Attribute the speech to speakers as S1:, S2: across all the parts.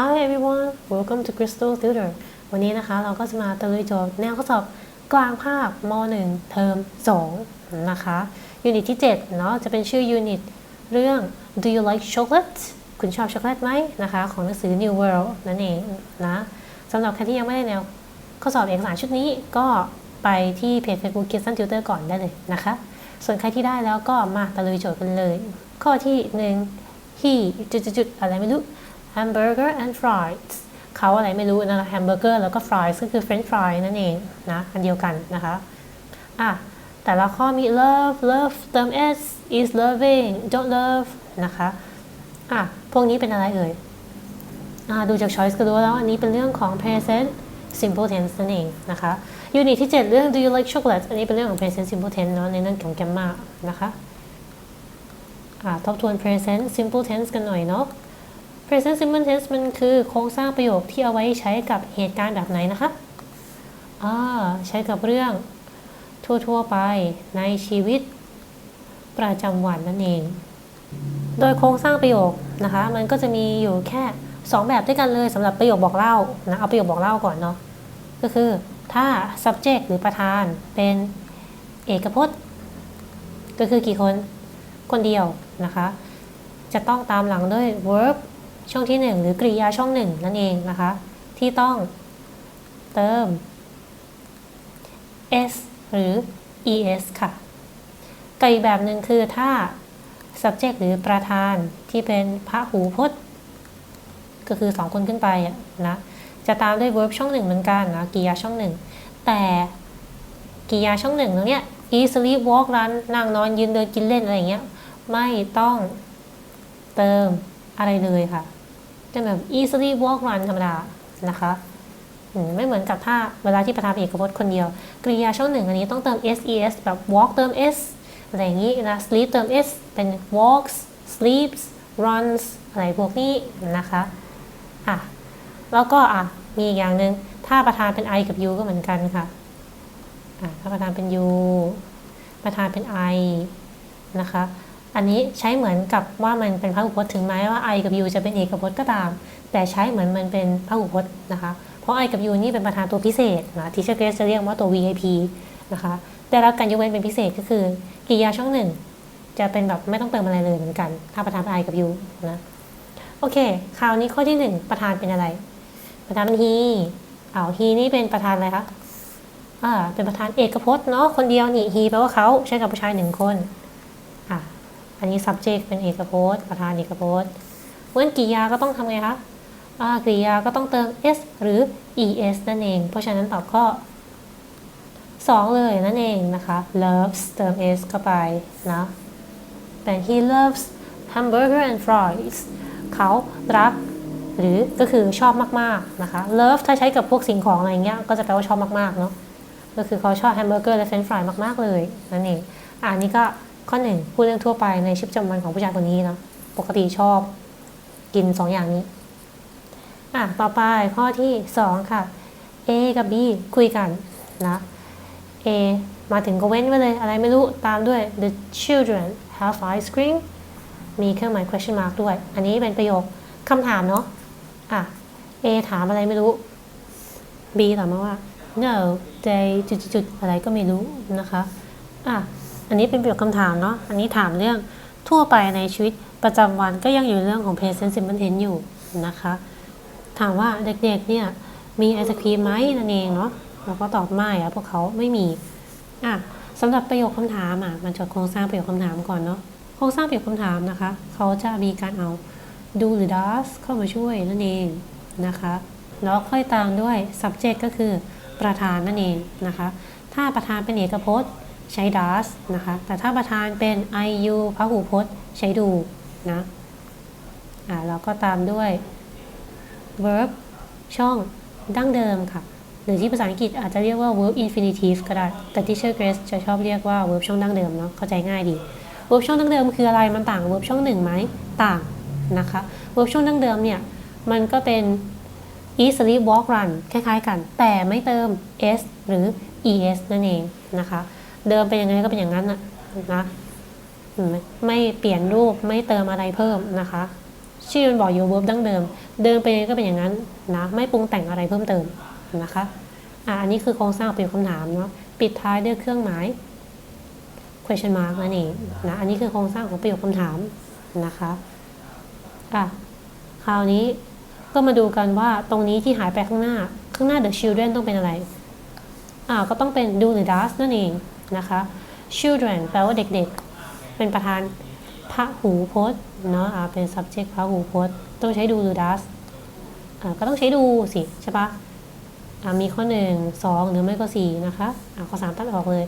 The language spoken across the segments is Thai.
S1: Hi everyone welcome to Crystal Tutor วันนี้นะคะเราก็จะมาตะลุยโจทย์แนวข้อสอบกลางภาคม .1 เทอม 2 นะคะยูนิตที่ 7 เนาะจะเป็นชื่อยูนิตเรื่อง Do you like chocolate คุณชอบช็อกโกแลตไหมนะคะ ของหนังสือ New World นั่นเองนะสำหรับใครที่ยังไม่ได้แนวข้อสอบเอกสารชุดนี้ก็ไปที่เพจ Facebook Kirsten Tutor ก่อนได้เลยนะคะ ส่วนใครที่ได้แล้วก็มาตะลุยโจทย์กันเลย ข้อที่หนึ่ง he จุดๆอะไรไม่รู้ hamburger and fries เขาอะไรไม่รู้นะคะ hamburger แล้วก็ fries ก็คือ french fry นั่นเองนะอันเดียวกันนะคะอะแต่ละข้อมี love love เติม s is loving don't love นะคะอะพวกนี้เป็นอะไรเอ่ยอ่าดูจาก choice ก็รู้แล้วอันนี้เป็นเรื่องของ present simple tense นั่นเองนะคะยูนิตที่ 7 เรื่อง do you like chocolate อันนี้เป็นเรื่องของ present simple tense เนาะในเรื่องของ grammar นะคะอ่าทบทวน present simple tense กันหน่อยเนาะ present simple tense มันคือโครงสร้างประโยคที่เอาไว้ใช้กับเหตุการณ์แบบไหนนะคะอ่าใช้กับเรื่องทั่ว ๆ ไปในชีวิตประจำวันนั่นเอง โดยโครงสร้างประโยคนะคะ มันก็จะมีอยู่แค่ 2 แบบด้วยกันเลยสำหรับประโยคบอกเล่านะเอาประโยคบอกเล่าก่อนเนาะก็คือถ้า subject หรือประธานเป็นเอกพจน์ ก็คือกี่คน คนเดียวนะคะ จะต้องตามหลังด้วย verb ช่องที่ 1 หรือกริยาช่อง 1 นั่นเองนะคะ ที่ต้องเติม s หรือ es ค่ะกับอีกแบบหนึ่งคือถ้า subject หรือประธานที่เป็นพระหูพจน์ ก็คือ 2 คนขึ้นไปนะจะตามด้วย verb ช่อง1เหมือนกันนะกริยาช่อง1แต่กริยาช่อง1ตรงเนี้ย eat sleep walk run นั่งนอนยืนเดินกินเล่นอะไรเงี้ย ไม่ต้องเติมอะไรเลยค่ะ จะแบบ easily walk run ธรรมดานะคะไม่เหมือนกับถ้าเวลาที่ประธานเป็นเอกพจน์คนเดียว กริยาช่องหนึ่งอันนี้ต้องเติม ses แบบ walk เติม s อะไรอย่างนี้นะ sleep เติม s เป็น walks sleeps runs อะไรพวกนี้นะคะอะแล้วก็อะมีอีกอย่างหนึ่งถ้าประธานเป็น I กับ U ก็เหมือนกันค่ะอะถ้าประธานเป็น U ประธานเป็น I นะคะ อันนี้ใช้เหมือนกับว่ามันเป็นพหูพจน์ถึงแม้ว่า I กับ U จะเป็นเอกพจน์ก็ตาม แต่ใช้เหมือนมันเป็นพหูพจน์นะคะ เพราะ I กับ U นี่เป็นประธานตัวพิเศษนะทีเชอร์เกรสจะเรียกว่าตัว VIP นะคะได้รับการยกเว้นเป็นพิเศษก็คือกริยาช่องหนึ่งจะเป็นแบบไม่ต้องเติมอะไรเลยเหมือนกัน ถ้าประธานเป็น I กับ U นะโอเค คราวนี้ข้อที่หนึ่งประธานเป็นอะไร ประธานเป็น he อ้าว he นี่เป็นประธานอะไรคะอ่าเป็นประธานเอกพจน์เนาะคนเดียวนี่ he แปลว่าเขาใช้กับผู้ชายหนึ่งคน อันนี้ subject เป็นเอกพจน์ ประธานเอกพจน์เมื่อกริยาก็ต้องทำไงคะกริยาก็ต้องเติม s หรือ es นั่นเอง เพราะฉะนั้นตอบข้อ2เลยนั่นเองนะคะ loves เติม s เข้าไปนะเป็น he loves hamburger and fries เขารัก หรือก็คือชอบมากๆนะคะ love ถ้าใช้กับพวกสิ่งของอะไรเงี้ยก็จะแปลว่าชอบมากๆเนาะก็คือเขาชอบแฮมเบอร์เกอร์และเฟรนช์ฟรายมากๆเลยนั่นเองอันนี้ก็ ข้อหนึ่งพูดเรื่องทั่วไปในชีวิตประจำวันของผู้ชายคนนี้เนาะปกติชอบกิน 2 อย่างนี้ อะ ต่อไปข้อที่ 2 ค่ะ A กับ B คุยกันนะ A มาถึงก็เว้นไว้เลย อะไรไม่รู้ตามด้วย the children have ice cream มีเครื่องหมาย question mark ด้วย อันนี้เป็นประโยคคำถามเนาะอะ A ถามอะไรไม่รู้ B ตอบมาว่า no they จุดๆอะไรก็ไม่รู้นะคะ อะ อันนี้เป็นประโยคคำถามเนาะ อันนี้ถามเรื่องทั่วไปในชีวิตประจำวันก็ยังอยู่เรื่องของ present simple tense อยู่นะคะ ถามว่าเด็กๆเนี่ยมีไอศครีมไหมนั่นเองเนาะเราก็ตอบไม่อะพวกเขาไม่มีอะสำหรับประโยคคำถามอะมันจะโครงสร้างประโยคคำถามก่อนเนาะโครงสร้างประโยคคำถามนะคะ เขาจะมีการเอา do หรือ does เข้ามาช่วยนั่นเองนะคะ แล้วค่อยตามด้วย subject ก็คือประธานนั่นเองนะคะ ถ้าประธานเป็นเอกพจน์ ใช้ does นะคะ แต่ถ้าประธานเป็น IU พหูพจน์ใช้ do นะอ่าแล้วก็ตามด้วย verb ช่องดั้งเดิมค่ะ หรือที่ภาษาอังกฤษอาจจะเรียกว่า verb infinitive ก็ได้ แต่ teacher Grace จะชอบเรียกว่า verb ช่องดั้งเดิมเนาะ เข้าใจง่ายดี verb ช่องดั้งเดิมคืออะไร มันต่าง verb ช่องหนึ่งไหม ต่างนะคะ verb ช่องดั้งเดิมเนี่ย มันก็เป็น eat sleep walk run คล้ายๆกัน แต่ไม่เติม s หรือ es นั่นเองนะคะ เดิมเป็นยังไงก็เป็นอย่างนั้นนะนะไม่เปลี่ยนรูปไม่เติมอะไรเพิ่มนะคะ ชื่อมันบอกอยู่ verb ดั้งเดิม เดิมไปยังไงก็เป็นอย่างนั้นนะไม่ปรุงแต่งอะไรเพิ่มเติมนะคะอะอันนี้คือโครงสร้างประโยคคำถามเนาะปิดท้ายด้วยเครื่องหมาย question mark นั่นเองนะอันนี้คือโครงสร้างของประโยคคำถามนะคะอะคราวนี้ก็มาดูกันว่าตรงนี้ที่หายไปข้างหน้า ข้างหน้า the children ต้องเป็นอะไรอ่าก็ต้องเป็น do หรือ does นั่นเอง นะคะ children แปลว่าเด็กๆ เป็นประธานพระหูพจน์เนาะเป็น subject พระหูพจน์ ต้องใช้ do หรือ does ก็ต้องใช้ดูสิ ใช่ปะมีข้อ 1 2 หรือไม่ก็ 4 นะคะอ่าข้อ 3 ตัดออกเลย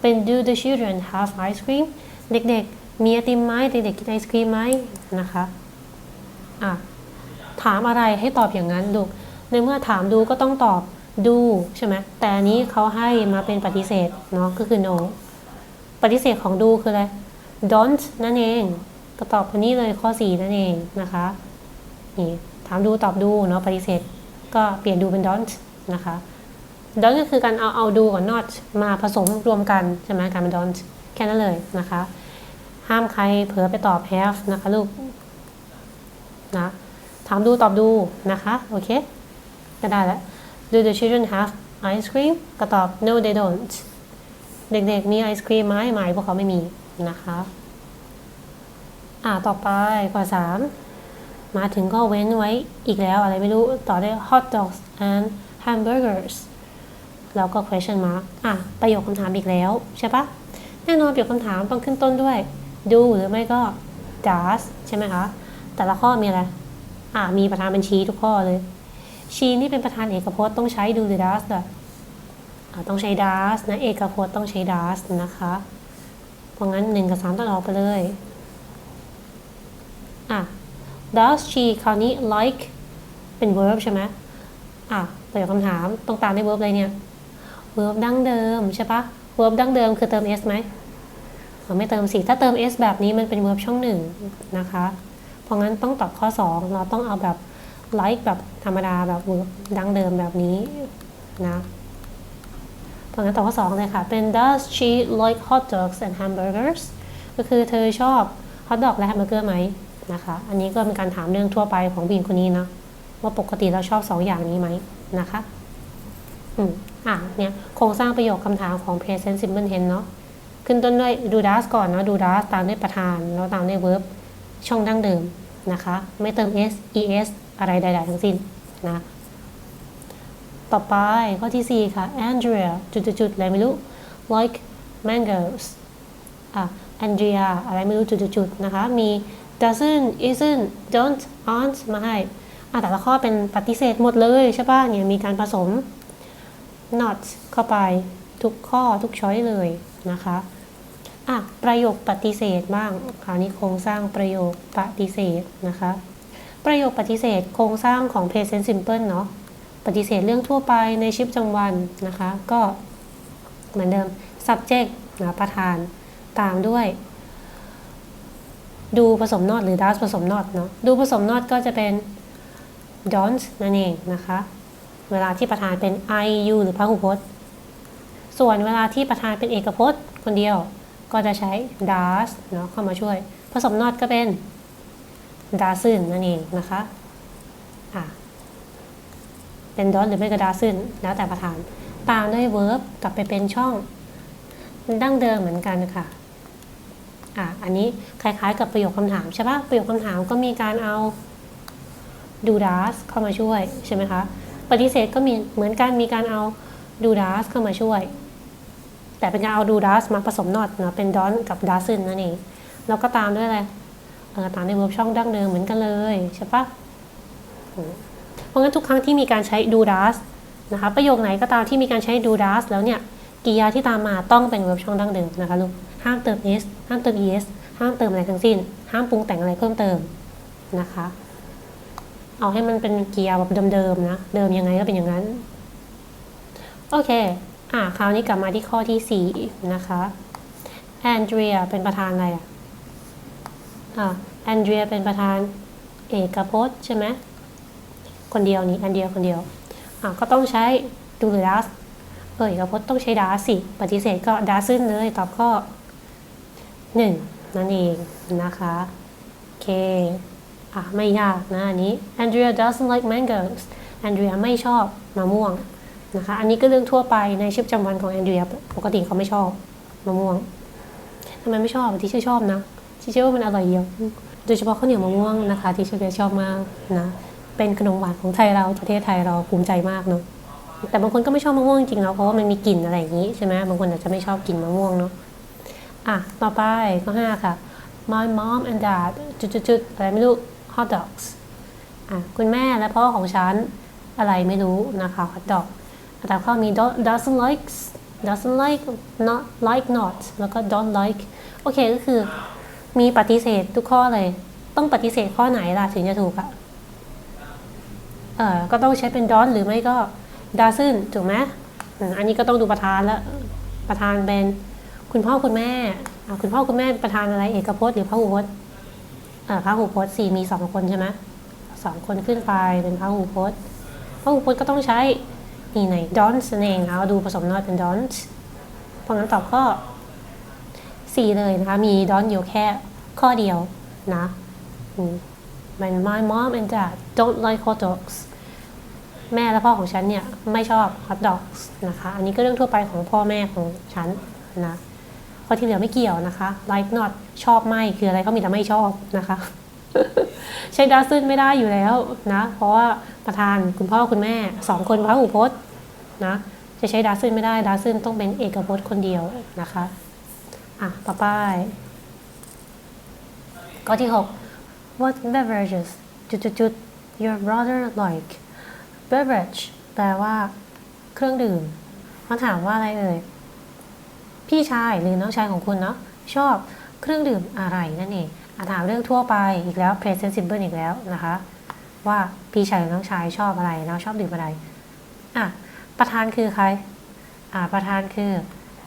S1: เป็น do the children have ice cream เด็กๆ มีไอติมไหมเด็กๆ กินไอศครีมไหมนะคะะถามอะไรให้ตอบอย่างนั้นลูกในเมื่อถามดูก็ต้องตอบ ดูใช่ไหมแต่อันนี้เขาให้มาเป็นปฏิเสธเนาะก็คือ no ปฏิเสธของดูคืออะไร don't นั่นเอง ก็ตอบอันนี้เลยข้อ 4 นั่นเองนะคะนี่ถามดูตอบดูเนาะปฏิเสธ ก็เปลี่ยนดูเป็น don't นะคะ don't ก็คือการเอาเอาดูกับ not มาผสมรวมกันใช่ไหมการเป็น don't แค่นั้นเลยนะคะ ห้ามใครเผลอไปตอบ have นะคะลูกนะถามดูตอบดูนะคะ โอเค ก็ได้แล้ว Do the children have ice cream ก็ตอบ no they don't เด็กๆมีไอศครีมไหมไหมพวกเขาไม่มีนะคะ อ่าต่อไปข้อ3มาถึงก็เว้นไว้อีกแล้วอะไรไม่รู้ต่อด้วย hot dogs and hamburgers แล้วก็ question mark อะ ประโยคคำถามอีกแล้ว ใช่ปะแน่นอนประโยคคำถามต้องขึ้นต้นด้วย do หรือไม่ก็ does ใช่ไหมคะ แต่ละข้อมีอะไร อ่ามีประธานบัญชีทุกข้อเลย ชีนี่เป็นประธานเอกพจน์ต้องใช้ do หรือ does อะต้องใช้ does นะเอกพจน์ต้องใช้ does นะคะเพราะงั้น 1 กับ 3ต้องออกไปเลยอะ does she คราวนี้ like เป็น verb ใช่ไหมอะประโยคคำถามต้องตามด้วย verb อะไรเนี่ย verb ดั้งเดิมใช่ปะ verb ดั้งเดิมคือเติม s ไหมไม่เติมสิถ้าเติม s แบบนี้มันเป็น verb ช่องหนึ่งนะคะ เพราะงั้นต้องตอบข้อ 2 เราต้องเอาแบบ like แบบธรรมดาแบบดังเดิมแบบนี้นะเพราะงั้นตอบข้อ2เลยค่ะ เป็น does she like hot dogs and hamburgers ก็คือเธอชอบ hot dog และ hamburger ไหมนะคะ อันนี้ก็เป็นการถามเรื่องทั่วไปของผู้หญิงคนนี้นะว่าปกติเราชอบ 2 อย่างนี้ไหมนะคะ อืมอะเนี่ยโครงสร้างประโยคคำถามของ present simple tense เนาะขึ้นต้นด้วย do does ก่อนเนาะ do does ตามด้วยประธาน แล้วตามด้วย verb ช่องดั้งเดิมนะคะ ไม่เติม s es อะไรใดๆทั้งสิ้นนะ ต่อไปข้อที่ 4 ค่ะ Andrea จุดๆๆอะไรไม่รู้ like mangoes อะ Andrea อะไรไม่รู้จุดๆๆนะคะ มี doesn't isn't don't aren't มาให้อะแต่ละข้อเป็นปฏิเสธหมดเลยใช่ป่ะเนี่ยมีการผสม not เข้าไปทุกข้อทุกช้อยเลยนะคะอะประโยคปฏิเสธบ้าง คราวนี้โครงสร้างประโยคปฏิเสธนะคะ ประโยคปฏิเสธโครงสร้างของ present simple เนาะปฏิเสธเรื่องทั่วไปในชีวิตประจำวันนะคะ ก็เหมือนเดิม subject นะประธานตามด้วยดูผสม not หรือ does ผสม not เนาะดูผสม not ก็จะเป็น don't นั่นเองนะคะ เวลาที่ประธานเป็น I you หรือพหูพจน์ ส่วนเวลาที่ประธานเป็นเอกพจน์คนเดียว ก็จะใช้ does เนาะเข้ามาช่วย ผสม not ก็เป็น doesn't นั่นเองนะคะอะเป็น don't หรือไม่ก็ doesn't แล้วแต่ประธาน ตามด้วย verb กลับไปเป็นช่องดั้งเดิมเหมือนกันค่ะอะ อันนี้คล้ายๆกับประโยคคำถามใช่ปะประโยคคำถามก็มีการเอา do does เข้ามาช่วยใช่ไหมคะ ปฏิเสธก็มีเหมือนกันมีการเอา do does เข้ามาช่วย แต่เป็นการเอา do does มาผสม not นาะเป็น don กับ doesn't นั่นเองแล้วก็ตามด้วยอะไร ตามใน verb ช่องดั้งเดิมเหมือนกันเลยใช่ปะเพราะงั้นทุกครั้งที่มีการใช้ do does นะคะประโยคไหนก็ตามที่มีการใช้ do does แล้วเนี่ยกริยาที่ตามมาต้องเป็น verb ช่องดั้งเดิมนะคะลูกห้ามเติม s ห้ามเติม es ห้ามเติมอะไรทั้งสิ้น ห้ามปรุงแต่งอะไรเพิ่มเติมนะคะ เอาให้มันเป็นกริยาแบบเดิมๆนะ เดิมยังไงก็เป็นอย่างนั้น โอเค อะคราวนี้กลับมาที่ข้อที่ 4 นะคะแอนเดรียเป็นประธานอะไรอะ อะแอนเดรียเป็นประธานเอกพจน์ใช่ไหมคนเดียวนี่แอนเดรียคนเดียวอะก็ต้องใช้ดูหรือดัสเออเอกพจน์ต้องใช้ดัสสิ ปฏิเสธก็ดัสซึนเลย ตอบข้อ1นั่นเองนะคะโอเคเคอะไม่ยากนะอันนี้ Andrea doesn't like mangoes Andrea ไม่ชอบมะม่วงนะคะ อันนี้ก็เรื่องทั่วไปในชีวิตประจำวันของ Andrea ปกติเขาไม่ชอบมะม่วงทำไมไม่ชอบที่ชื่อชอบนะ ที่ชื่อว่ามันอร่อยเดียวโดยเฉพาะข้าวเหนียวมะม่วงนะคะ ที่ชื่อชอบมากนะเป็นขนมหวานของไทยเราประเทศไทยเราภูมิใจมากเนาะแต่บางคนก็ไม่ชอบมะม่วงจริงๆเนาะเพราะว่ามันมีกลิ่นอะไรอย่างนี้ใช่ไหมบางคนอาจจะไม่ชอบกลิ่นมะม่วงเนาะอะต่อไปข้อห้าค่ะ my mom and dad จุดๆอะไรไม่รู้ hot dogs อะคุณแม่และพ่อของฉันอะไรไม่รู้นะคะ hot dog แต่ข้อมี do- doesn't like doesn't like not like not แล้วก็ don't like โอเคก็คือ มีปฏิเสธทุกข้อเลย ต้องปฏิเสธข้อไหนล่ะถึงจะถูกอะเออก็ต้องใช้เป็น don't หรือไม่ก็ doesn't ถูกไหมอันนี้ก็ต้องดูประธานแล้ว ประธานเป็นคุณพ่อคุณแม่คุณพ่อคุณแม่ประธานอะไร เอกพจน์หรือพหูพจน์อ่าพหูพจน์สี่มีสองคนใช่ไหมสองคนขึ้นไปเป็นพหูพจน์พหูพจน์ก็ต้องใช้นี่ไหน don't นั่นเองเอาดูผสมนอดเป็น don't เพราะงั้นตอบข้อ สี่เลยนะคะ มี don't อยู่แค่ข้อเดียวนะอืมมัน my mom and dad don't like hot dogs แม่และพ่อของฉันเนี่ยไม่ชอบ hot dogs นะคะ อันนี้ก็เรื่องทั่วไปของพ่อแม่ของฉันนะข้อที่เหลือไม่เกี่ยวนะคะ like not ชอบไม่คืออะไรเขามีแต่ไม่ชอบนะคะใช้ doesn't ไม่ได้อยู่แล้วนะ เพราะว่าประธานคุณพ่อคุณแม่สองคนพระหูพจน์นะจะใช้ doesn't ไม่ได้ doesn't ต้องเป็นเอกพจน์คนเดียวนะคะ อะ ต่อไป ข้อที่ 6 what beverages จุดๆๆ your brother like beverage แปลว่า เครื่องดื่มมาถามว่าอะไรเอ่ย พี่ชายหรือน้องชายของคุณเนาะชอบเครื่องดื่มอะไรนั่นเองอาถามเรื่องทั่วไปอีกแล้ว present simple อีกแล้วนะคะ ว่าพี่ชายหรือน้องชายชอบอะไรแล้วชอบดื่มอะไรอะประธานคือใคร อ่าประธานคือ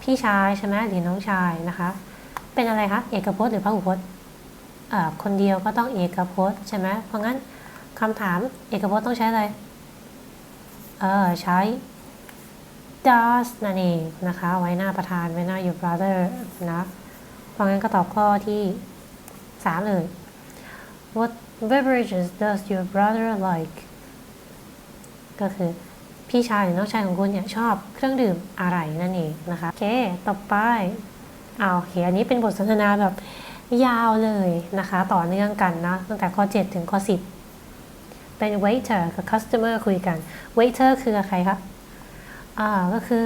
S1: พี่ชายใช่ไหมหรือน้องชายนะคะ เป็นอะไรคะเอกพจน์หรือพหูพจน์คนเดียวก็ต้องเอกพจน์ใช่ไหมเพราะงั้นคำถามเอกพจน์ต้องใช้อะไรเออใช้ does นั่นเองนะคะ ไว้หน้าประธานไว้หน้า your brother นะเพราะงั้นก็ตอบข้อที่ 3 เลย what beverages does your brother like ก็คือ พี่ชายหรือน้องชายของคุณเนี่ยชอบเครื่องดื่มอะไรนั่นเองนะคะโอเค ต่อไปเอาโอเคอันนี้เป็นบทสนทนาแบบยาวเลยนะคะ ต่อเนื่องกันนะตั้งแต่ข้อ 7 ถึงข้อ 10 เป็น waiter กับ customer คุยกัน waiter คือใครคะอ่าก็คือ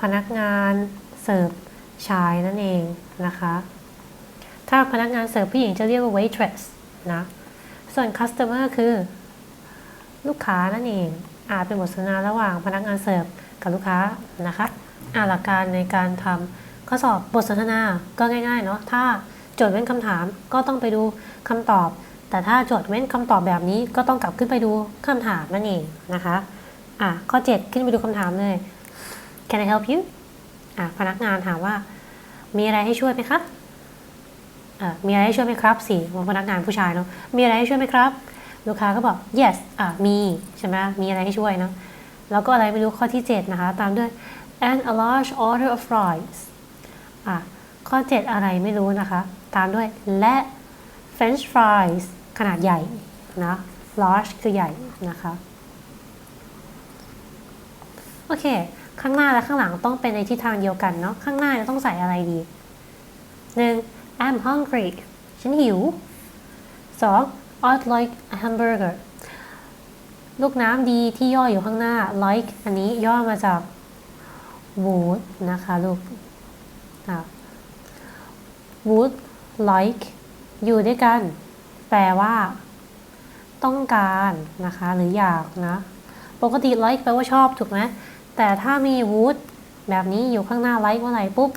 S1: พนักงานเสิร์ฟชายนั่นเองนะคะ ถ้าพนักงานเสิร์ฟผู้หญิงจะเรียกว่า waitress นะ ส่วน customer คือ ลูกค้านั่นเอง อาจเป็นบทสนทนาระหว่างพนักงานเสิร์ฟกับลูกค้านะคะอาหลักการในการทำข้อสอบบทสนทนาก็ง่ายๆเนาะถ้าโจทย์เว้นคำถามก็ต้องไปดูคำตอบ แต่ถ้าโจทย์เว้นคำตอบแบบนี้ก็ต้องกลับขึ้นไปดูคำถามนั่นเองนะคะอะข้อ 7 ขึ้นไปดูคำถามเลย Can I help you อะพนักงานถามว่า มีอะไรให้ช่วยไหมคะอะมีอะไรให้ช่วยไหมครับสิว่พนักงานผู้ชายเนาะมีอะไรให้ช่วยไหมครับ ลูกค้าก็บอก yes อะมีใช่ไหมมีอะไรให้ช่วยเนาะแล้วก็อะไรไม่รู้ข้อที่ 7 นะคะ ตามด้วย and a large order of fries อะข้อ 7 อะไรไม่รู้นะคะ ตามด้วยและ French fries ขนาดใหญ่นะ large คือใหญ่นะคะ โอเค ข้างหน้าและข้างหลังต้องเป็นในทิศทางเดียวกันเนาะข้างหน้าจะต้องใส่อะไรดีหนึ่ง I'm hungry ฉันหิวสอง I'd like a hamburger ลูกน้ำดีที่ย่ออยู่ข้างหน้า like อันนี้ย่อมาจาก would นะคะลูก would like อยู่ด้วยกัน แปลว่า ต้องการนะคะ หรืออยากนะ ปกติ like แปลว่าชอบถูกไหมแต่ถ้ามี would แบบนี้อยู่ข้างหน้า like เมื่อไหร่ปุ๊บ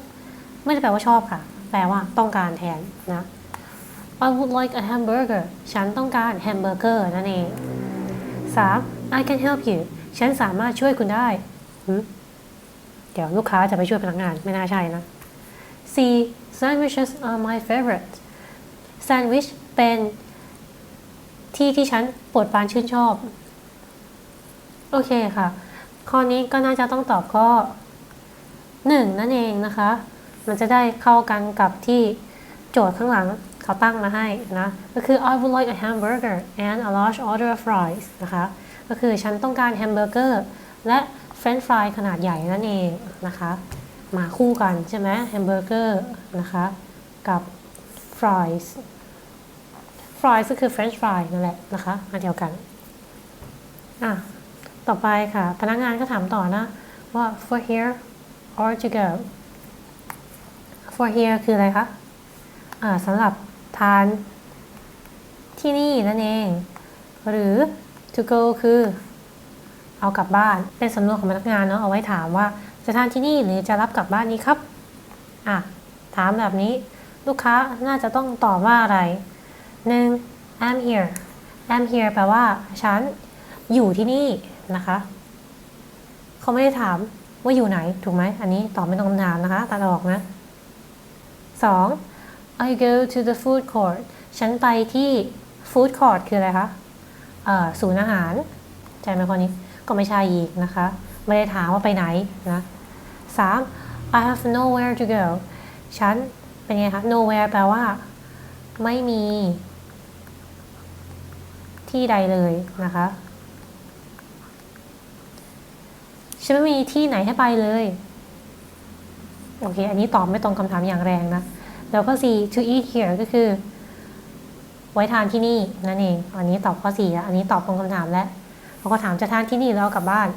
S1: ไม่ได้แปลว่าชอบค่ะ แปลว่าต้องการแทนนะ I would like a hamburger ฉันต้องการแฮมเบอร์เกอร์นั่นเอง 3. I can help you ฉันสามารถช่วยคุณได้เดี๋ยวลูกค้าจะไปช่วยพนักงานไม่น่าใช่นะ 4. Sandwiches are my favorite แซนด์วิชเป็นที่ที่ฉันโปรดปรานชื่นชอบ โอเคค่ะ ข้อนี้ก็น่าจะต้องตอบข้อ 1 นั่นเองนะคะ มันจะได้เข้ากันกับที่โจทย์ข้างหลัง เขาตั้งมาให้นะ ก็คือ I would like a hamburger and a large order of fries นะคะ ก็คือฉันต้องการแฮมเบอร์เกอร์และเฟรนช์ฟรายขนาดใหญ่นั่นเองนะคะ มาคู่กันใช่ไหมแฮมเบอร์เกอร์นะคะ กับ fries fries ก็คือ french fry นั่นแหละนะคะอันเดียวกัน อะ ต่อไปค่ะ พนักงานก็ถามต่อนะ ว่า for here or to go for here คืออะไรคะ อ่าสำหรับ ทานที่นี่นั่นเอง หรือ to go คือ เอากลับบ้าน เป็นสำนวนของพนักงานเนาะเอาไว้ถามว่าจะทานที่นี่หรือจะรับกลับบ้านนี้ครับอะถามแบบนี้ลูกค้าน่าจะต้องตอบว่าอะไรหนึ่ง I'm here I'm here แปลว่า ฉันอยู่ที่นี่นะคะ เขาไม่ได้ถามว่าอยู่ไหน ถูกไหม อันนี้ตอบไม่ตรงคำถามนะคะ ตัดออกนะสอง I go to the food court ฉันไปที่ food court คืออะไรคะศูนย์อาหารใช่ไหมคนนี้ก็ไม่ใช่อีกนะคะ ไม่ได้ถามว่าไปไหนนะสาม I have nowhere to go ฉันเป็นไงคะ nowhere แปลว่า ไม่มี ที่ใดเลยนะคะ ฉันไม่มีที่ไหนให้ไปเลย โอเค อันนี้ตอบไม่ตรงคำถามอย่างแรงนะ แล้วก็ C to eat here ก็คือ ไว้ทานที่นี่นั่นเอง อันนี้ตอบข้อ4แล้วอันนี้ตอบตรงคำถามแล้วเขาก็ถามจะทานที่นี่แล้วกลับบ้าน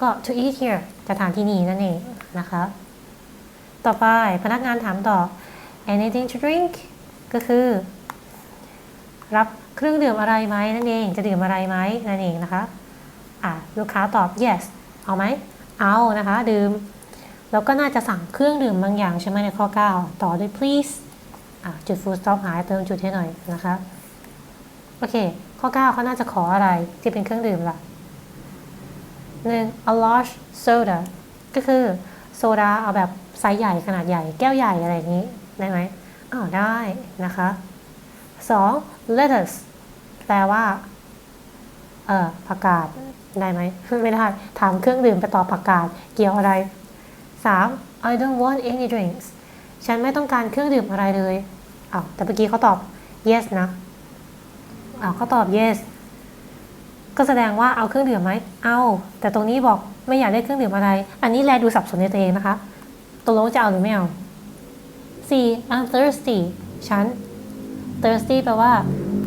S1: ก็ to eat here จะทานที่นี่นั่นเองนะคะ ต่อไปพนักงานถามต่อ anything to drink ก็คือ รับเครื่องดื่มอะไรไหมนั่นเอง จะดื่มอะไรไหมนั่นเองนะคะ อะลูกค้าตอบ yes เอาไหม เอานะคะ ดื่ม แล้วก็น่าจะสั่งเครื่องดื่มบางอย่างใช่ไหมในข้อ 9 ต่อด้วย please จุด full stop หายเติมจุดให้หน่อยนะคะโอเค ข้อ 9 เขาน่าจะขออะไรที่เป็นเครื่องดื่มล่ะหนึ่ง a large soda ก็คือโซดาเอาแบบไซส์ใหญ่ขนาดใหญ่แก้วใหญ่อะไรอย่างนี้ ได้ไหมอ้าวได้นะคะสอง lettuce แปลว่า เอ่อผักกาดได้ไหมไม่ได้ ถามเครื่องดื่มไปต่อผักกาดเกี่ยวอะไร 3. I don't want any drinks ฉันไม่ต้องการเครื่องดื่มอะไรเลยอ้าวแต่เมื่อกี้เขาตอบ yes นะอ้าวเขาตอบ yes ก็แสดงว่าเอาเครื่องดื่มไหม เอา แต่ตรงนี้บอกไม่อยากได้เครื่องดื่มอะไร อันนี้แลดูสับสนในตัวเองนะคะ ตกลงจะเอาหรือไม่เอา 4. I'm thirsty ฉัน thirsty แปลว่า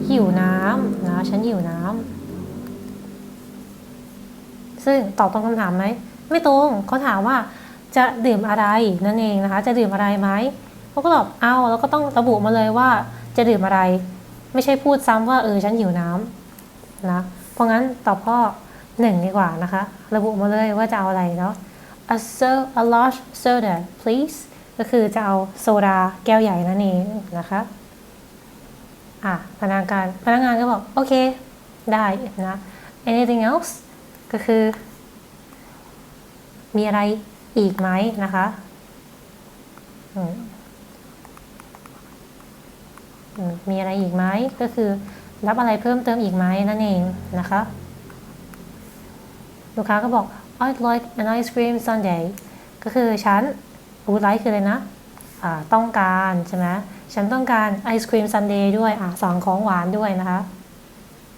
S1: หิวน้ำนะ ฉันหิวน้ำ ซึ่งตอบตรงคำถามไหม ไม่ตรงเขาถามว่า จะดื่มอะไรนั่นเองนะคะ จะดื่มอะไรไหมเขาก็ตอบเอาแล้วก็ต้องระบุมาเลยว่าจะดื่มอะไร ไม่ใช่พูดซ้ำว่าเออฉันหิวน้ำนะเพราะงั้นตอบข้อหนึ่งดีกว่านะคะ ระบุมาเลยว่าจะเอาอะไรเนาะ a so a large soda please ก็คือจะเอาโซดาแก้วใหญ่นั่นเองนะคะอะพนักงานพนักงานก็บอกโอเคได้นะ anything else ก็คือ มีอะไร อีกไหมนะคะมีอะไรอีกไหมก็คือ รับอะไรเพิ่มเติมอีกไหมนั่นเองนะคะลูกค้าก็บอก I'd like an ice cream sundae ก็คือฉัน would like คืออะไรนะอ่าต้องการใช่ไหมฉันต้องการไอศครีมซันเดย์ด้วยอะสองของหวานด้วยนะคะ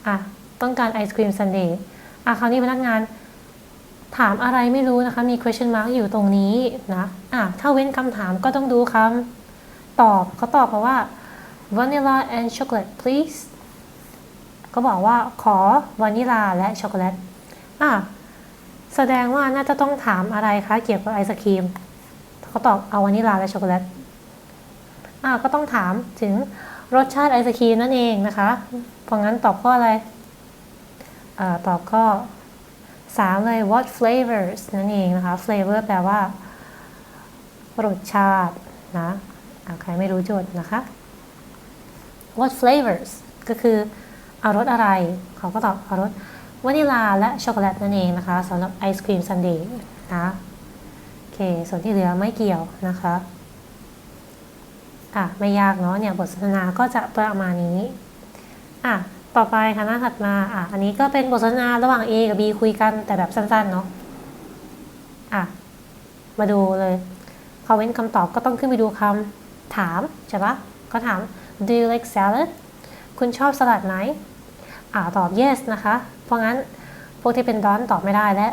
S1: อะต้องการไอศครีมซันเดย์อะคราวนี้พนักงาน ถามอะไรไม่รู้นะคะ มี question mark อยู่ตรงนี้นะ อะ ถ้าเว้นคำถามก็ต้องดูคำตอบเขาตอบมาว่า vanilla and chocolate please ก็บอกว่าขอวานิลาและช็อกโกแลต อะ แสดงว่าน่าจะต้องถามอะไรคะเกี่ยวกับไอศครีม เขาตอบเอาวานิลาและช็อกโกแลต อะ ก็ต้องถามถึงรสชาติไอศครีมนั่นเองนะคะ เพราะงั้นตอบข้ออะไร อ่า ตอบข้อ สามเลย what flavors นั่นเองนะคะ flavor แปลว่ารสชาตินะใครไม่รู้จทย์นะคะ what flavors ก็คือเอารสอะไร เขาก็ตอบเอารสวานิลาและช็อกโกแลตนั่นเองนะคะสำหรับไอศครีมซันเดย์นะโอเค ส่วนที่เหลือไม่เกี่ยวนะคะอะไม่ยากเนาะเนี่ยบทสนทนาก็จะประมาณนี้อะ ต่อไปค่ะหน้าถัดมาอะอันนี้ก็เป็นบทสนทนาระหว่าง A กับ B คุยกันแต่แบบสั้นๆเนาะอะมาดูเลยเขาเว้นคำตอบก็ต้องขึ้นไปดูคำถามใช่ปะเขาถาม do you like salad คุณชอบสลัดไหมอ่าตอบ yes นะคะ เพราะงั้นพวกที่เป็น don ตอบไม่ได้และ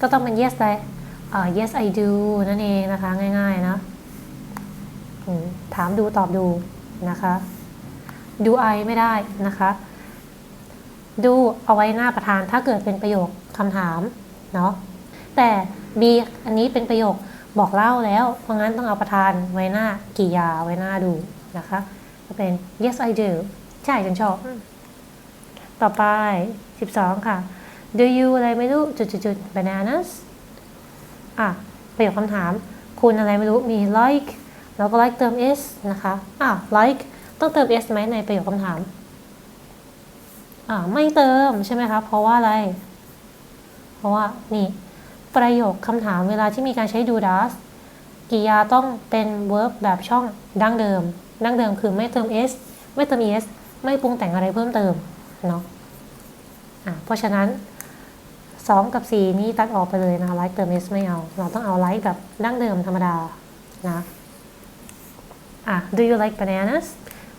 S1: ก็ต้องเป็น yes เลยอ่า yes I do นั่นเองนะคะ ง่ายๆนะถามดูตอบดูนะคะ do I ไม่ได้นะคะ do เอาไว้หน้าประธานถ้าเกิดเป็นประโยคคำถามเนาะแต่ B อันนี้เป็นประโยคบอกเล่าแล้ว เพราะงั้นต้องเอาประธานไว้หน้ากิยาไว้หน้าดูนะคะก็เป็น yes I do ใช่ฉันชอบ ต่อไป 12 ค่ะ do you อะไรไม่รู้จุดๆๆ bananas อะ ประโยคคำถาม คุณอะไรไม่รู้มี like แล้วก็ like เติม s นะคะ อะ like ต้องเติม s ไหมในประโยคคำถามอ่าไม่เติมใช่ไหมคะเพราะว่าอะไร เพราะว่านี่ประโยคคำถามเวลาที่มีการใช้ do does กริยาต้องเป็น verb แบบช่องดั้งเดิม ดั้งเดิมคือไม่เติม s ไม่เติม es ไม่ปรุงแต่งอะไรเพิ่มเติมเนาะอะเพราะฉะนั้น 2 กับ 4 นี้ตัดออกไปเลยนะ like เติม s ไม่เอา เราต้องเอา like แบบดั้งเดิมธรรมดานะอะ do you like bananas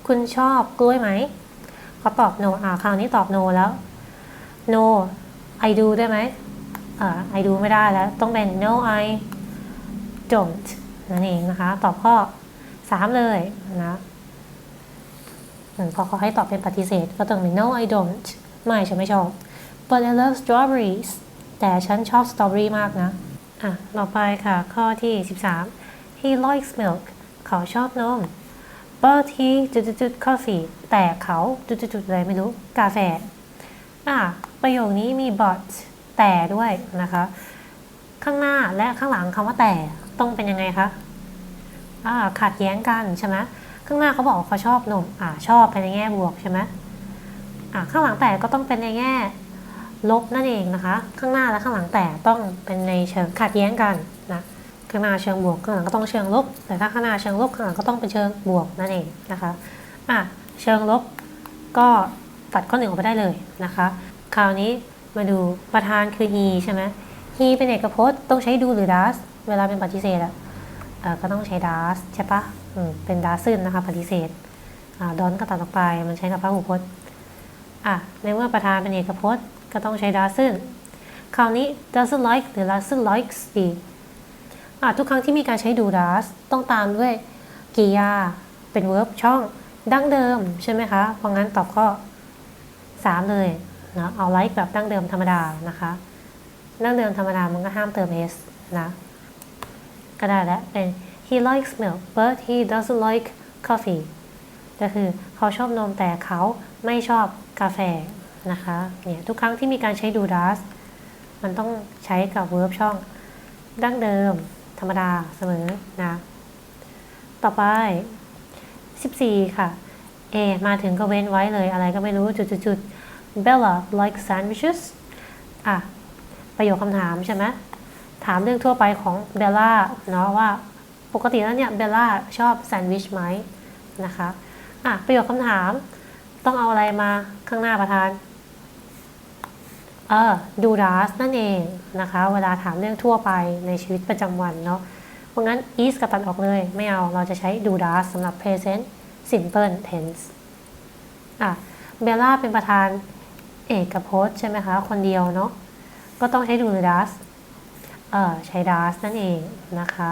S1: คุณชอบกล้วยไหมเขาตอบ no อ่าคราวนี้ตอบ no แล้ว no I do ได้ไหมอ่า I do ไม่ได้แล้ว ต้องเป็น no I don't นั่นเองนะคะ ตอบข้อ 3 เลยนะเหมือนพอเขาให้ตอบเป็นปฏิเสธ ก็ต้องเป็น no I don't ไม่ฉันไม่ชอบ but I love strawberries แต่ฉันชอบสตรอเบอรี่มากนะ อะ ต่อไปค่ะ ข้อที่ 13 he likes milk เขาชอบนม but he จุดๆๆ coffee แต่เขาจุดๆๆอะไรไม่รู้ กาแฟอะประโยคนี้มี but แต่ด้วยนะคะ ข้างหน้าและข้างหลังคำว่าแต่ต้องเป็นยังไงคะอ่าขัดแย้งกันใช่ไหมข้างหน้าเขาบอกเขาชอบนมอ่าชอบเป็นในแง่บวกใช่ไหมอ่าข้างหลังแต่ก็ต้องเป็นในแง่ลบนั่นเองนะคะ ข้างหน้าและข้างหลังแต่ต้องเป็นในเชิงขัดแย้งกันนะ ข้างหน้าเชิงบวกข้างหลังก็ต้องเชิงลบ แต่ถ้าข้างหน้าเชิงลบข้างหลังก็ต้องเป็นเชิงบวกนั่นเองนะคะอะเชิงลบก็ตัดข้อหนึ่งออกไปได้เลยนะคะ คราวนี้มาดูประธานคือ he ใช่ไหม he เป็นเอกพจน์ต้องใช้ดูหรือ does เวลาเป็นปฏิเสธอะเอ่อก็ต้องใช้ does ใช่ปะเป็น does ซึ่งนะคะปฏิเสธดอ่า don't ก็ตัดออกไปมันใช้กับพหูพจน์อะในเมื่อประธานเป็นเอกพจน์ก็ต้องใช้ does ซึ่งคราวนี้ doesn't like หรือ doesn't likes ดี ทุกครั้งที่มีการใช้ดู does ต้องตามด้วยกริยา เป็น verb ช่องดั้งเดิมใช่ไหมคะ เพราะงั้นตอบข้อ 3 เลยนะเอา like แบบดั้งเดิมธรรมดานะคะดั้งเดิมธรรมดามันก็ห้ามเติม s นะก็ได้แล้วเป็น he likes milk but he doesn't like coffee ก็คือเขาชอบนมแต่เขาไม่ชอบกาแฟนะคะเนี่ยทุกครั้งที่มีการใช้ดู does มันต้องใช้กับ verb ช่องดั้งเดิม ธรรมดาเสมอนะ ต่อไป 14 ค่ะ A มาถึงก็เว้นไว้เลยอะไรก็ไม่รู้จุดๆๆ Bella likes sandwiches อะ ประโยคคำถามใช่ไหมถามเรื่องทั่วไปของเบลล่าเนาะว่าปกติแล้วเนี่ยเบลล่าชอบแซนด์วิชไหมนะคะ อะ ประโยคคำถามต้องเอาอะไรมาข้างหน้าประธาน เออดูด s นั่นเองนะคะ เวลาถามเรื่องทั่วไปในชีวิตประจำวันเนาะเพราะงั้น is กับตัดออกเลย ไม่เอาเราจะใช้ดูด s สสำหรับ present simple tense อะเบลล่าเป็นประธานเอกพจน์ใช่ไหมคะ คนเดียวเนาะก็ต้องใช้ดูรือ does เออใช้ does นั่นเองนะคะ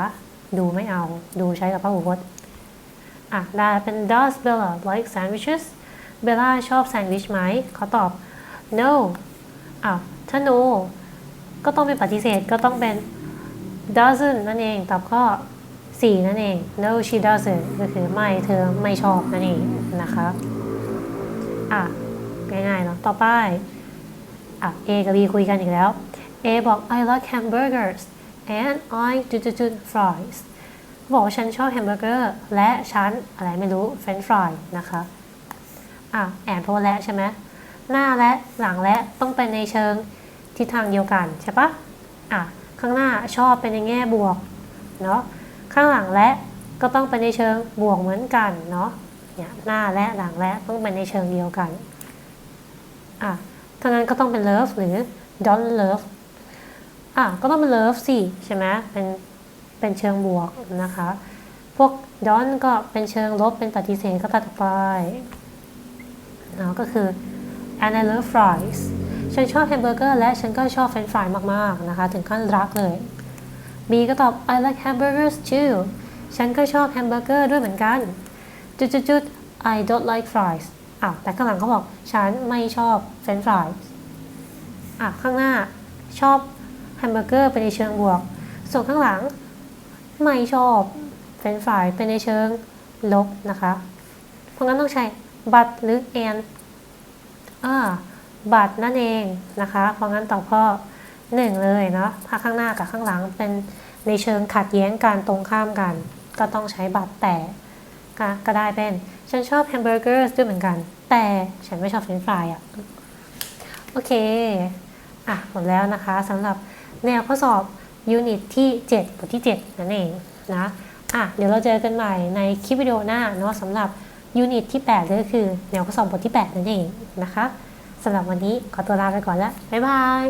S1: ดูไม่เอาดูใช้กับพหูพจน์อะได้เป็น does Bella like sandwiches Bella ชอบแซนด์วิชไหมเขาตอบ no อะถ้า no ก็ต้องเป็นปฏิเสธก็ต้องเป็น doesn't นั่นเองตอบข้อ 4 นั่นเอง no she doesn't ก็คือไม่เธอไม่ชอบนั่นเองนะคะอะง่ายๆเนาะต่อไปอะ A กับ B คุยกันอีกแล้ว A บอก I like hamburgers and I do do do fries บอกว่าฉันชอบแฮมเบอร์เกอร์และฉันอะไรไม่รู้ French fry นะคะอะแอนเพราะว่าและใช่ไหม หน้าและหลังและต้องเป็นในเชิงทิศทางเดียวกันใช่ปะอะข้างหน้าชอบเป็นในแง่บวกเนาะข้างหลังและก็ต้องเป็นในเชิงบวกเหมือนกันเนาะเนี่ยหน้าและหลังและต้องเป็นในเชิงเดียวกันอะถ้างั้นก็ต้องเป็น love หรือ don't love อะก็ต้องเป็น love สิใช่ไหมเป็นเป็นเชิงบวกนะคะ พวก don't ก็เป็นเชิงลบเป็นปฏิเสธก็ตัดออกไปเนาะก็คือ and I love fries ฉันชอบแฮมเบอร์เกอร์และฉันก็ชอบเฟรนช์ฟรายมากๆนะคะ ถึงขั้นรักเลย B ก็ตอบ I like hamburgers too ฉันก็ชอบแฮมเบอร์เกอร์ด้วยเหมือนกัน จุดจุดจุด I don't like fries อ้าวแต่ข้างหลังเขาบอก ฉันไม่ชอบเฟรนช์ฟรายอะข้างหน้าชอบแฮมเบอร์เกอร์เป็นในเชิงบวก ส่วนข้างหลัง ไม่ชอบเฟรนช์ฟรายเป็นในเชิงลบนะคะ เพราะงั้นต้องใช้ but หรือ and อ่า but นั่นเองนะคะ เพราะงั้นตอบข้อหนึ่งเลยเนาะถ้าข้างหน้ากับข้างหลังเป็นในเชิงขัดแย้งกันตรงข้ามกัน ก็ต้องใช้ but แต่ก็ก็ได้เป็นฉันชอบแฮมเบอร์เกอร์ด้วยเหมือนกัน แต่ฉันไม่ชอบเฟรนช์ฟรายอะโอเค อะหมดแล้วนะคะสำหรับแนวข้อสอบยูนิตที่ 7 บทที่ 7 นั่นเองนะ อะ เดี๋ยวเราเจอกันใหม่ในคลิปวิดีโอหน้าเนาะสำหรับ ยูนิตที่ 8 ก็คือแนวข้อสอบบทที่ 8 นั่นเองนะคะสำหรับวันนี้ขอตัวลาไปก่อนแล้ว บ๊ายบาย